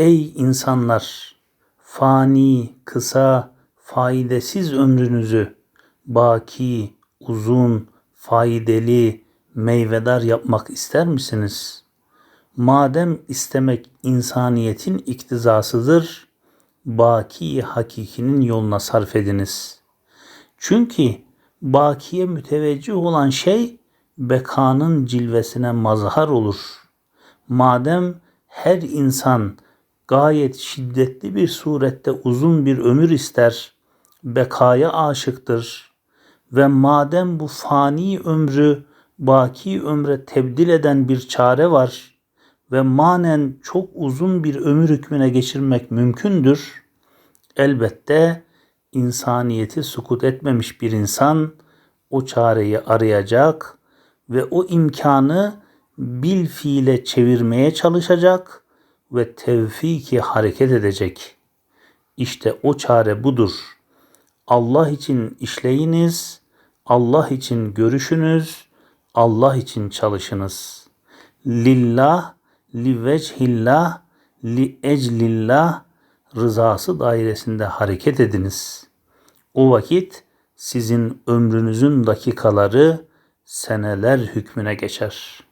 Ey insanlar! Fani, kısa, faydasız ömrünüzü baki, uzun, faydalı, meyvedar yapmak ister misiniz? Madem istemek insaniyetin iktizasıdır, baki hakikinin yoluna sarf ediniz. Çünkü bakiye müteveccih olan şey bekanın cilvesine mazhar olur. Madem her insan gayet şiddetli bir surette uzun bir ömür ister, bekaya aşıktır ve madem bu fani ömrü baki ömre tebdil eden bir çare var ve manen çok uzun bir ömür hükmüne geçirmek mümkündür, elbette insaniyeti sukut etmemiş bir insan o çareyi arayacak ve o imkanı bil fiile çevirmeye çalışacak ve tevfiki hareket edecek. İşte o çare budur. Allah için işleyiniz, Allah için görüşünüz, Allah için çalışınız. Lillah, li vechillah, li eclillah rızası dairesinde hareket ediniz. O vakit sizin ömrünüzün dakikaları seneler hükmüne geçer.''